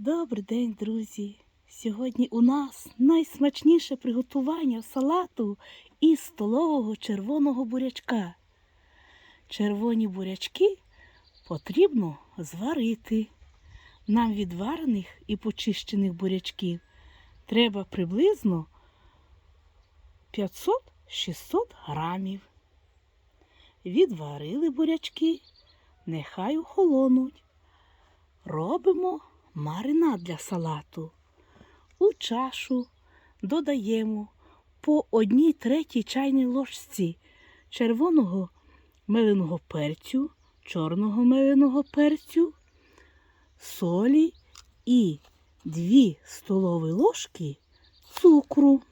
Добрий день, друзі! Сьогодні у нас найсмачніше приготування салату із столового червоного бурячка. Червоні бурячки потрібно зварити. Нам відварених і почищених бурячків треба приблизно 500-600 грамів. Відварили бурячки, нехай охолонуть. Робимо маринад для салату. У чашу додаємо по одній третій чайній ложці червоного меленого перцю, чорного меленого перцю, солі і 2 столові ложки цукру.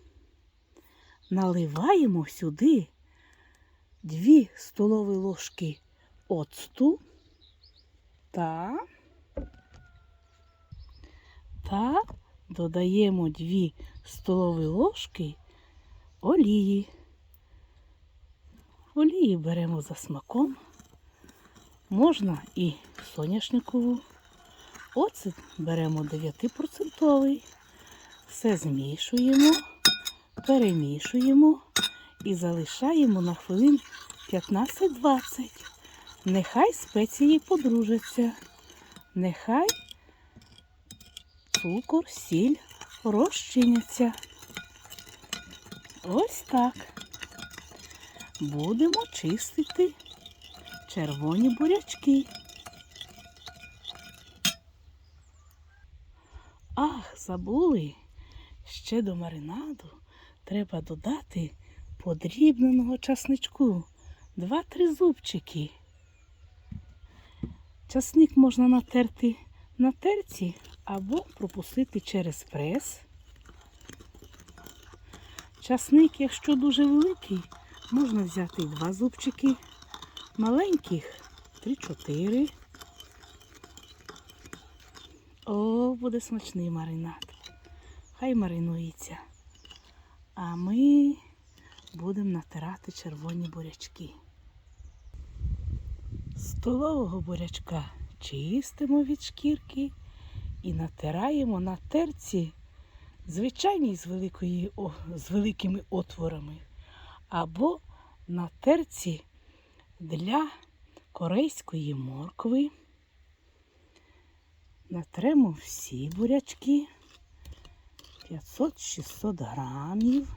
Наливаємо сюди 2 столові ложки оцту та та додаємо 2 столові ложки олії. Олії беремо за смаком. Можна і соняшникову. Оцет беремо 9%. Все змішуємо, перемішуємо і залишаємо на хвилин 15-20. Нехай спеції подружаться. Нехай цукор, сіль розчиняться. Ось так. Будемо чистити червоні бурячки. Ах, забули. Ще до маринаду треба додати подрібненого часничку. Два-три зубчики. Часник можна натерти на терці або пропустити через прес. Часник, якщо дуже великий, можна взяти два зубчики, маленьких 3-4. О, буде смачний маринад. Хай маринується. А ми будемо натирати червоні бурячки. Столового бурячка чистимо від шкірки і натираємо на терці звичайній з, великої, о, з великими отворами, або на терці для корейської моркви. Натремо всі бурячки 500-600 грамів.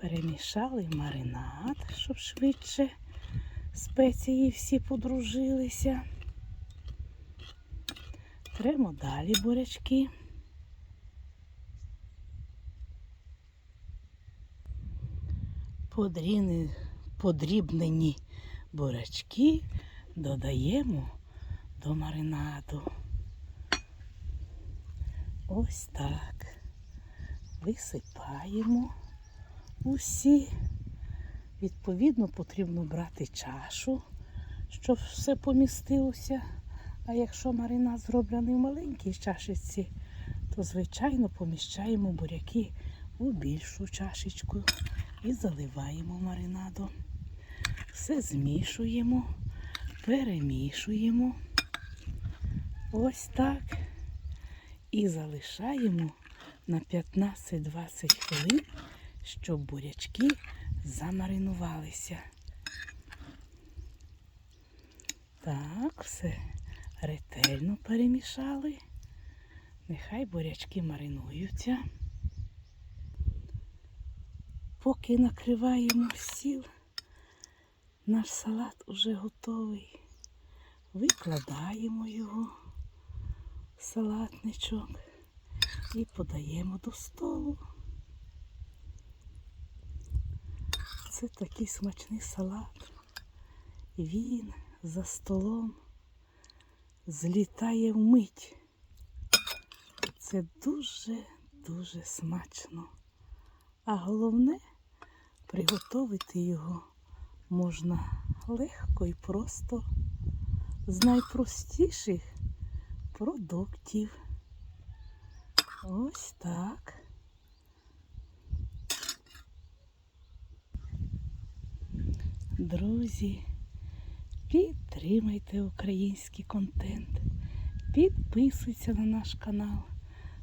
Перемішали маринад, щоб швидше спеції всі подружилися. Тремо далі бурячки. Подріни, подрібнені бурячки додаємо до маринаду. Ось так. Висипаємо усі. Відповідно, потрібно брати чашу, щоб все помістилося. А якщо маринад зроблений в маленькій чашечці, то, звичайно, поміщаємо буряки у більшу чашечку і заливаємо маринадом. Все змішуємо, перемішуємо. Ось так. І залишаємо на 15-20 хвилин, щоб бурячки замаринувалися. Так, все ретельно перемішали. Нехай бурячки маринуються. Поки накриваємо сіл, наш салат уже готовий. Викладаємо його в салатничок і подаємо до столу. Це такий смачний салат. Він за столом злітає вмить. Це дуже-дуже смачно. А головне, приготувати його можна легко і просто з найпростіших продуктів. Ось так. Друзі, підтримайте український контент, підписуйтеся на наш канал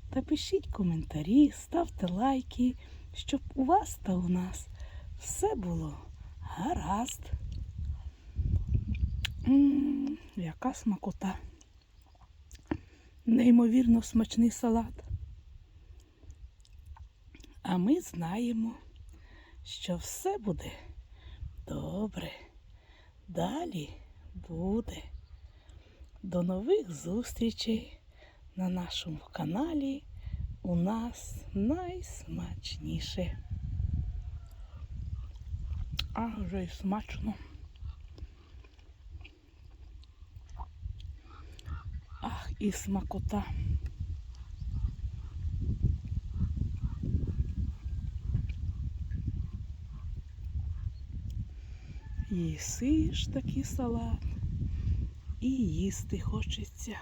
та пишіть коментарі, ставте лайки, щоб у вас та у нас все було гаразд. М, яка смакота. Неймовірно смачний салат. А ми знаємо, що все буде добре. Далі буде. До нових зустрічей на нашому каналі. У нас найсмачніше. А вже й смачно. Ах, і смакота. Їсиш такий салат і їсти хочеться.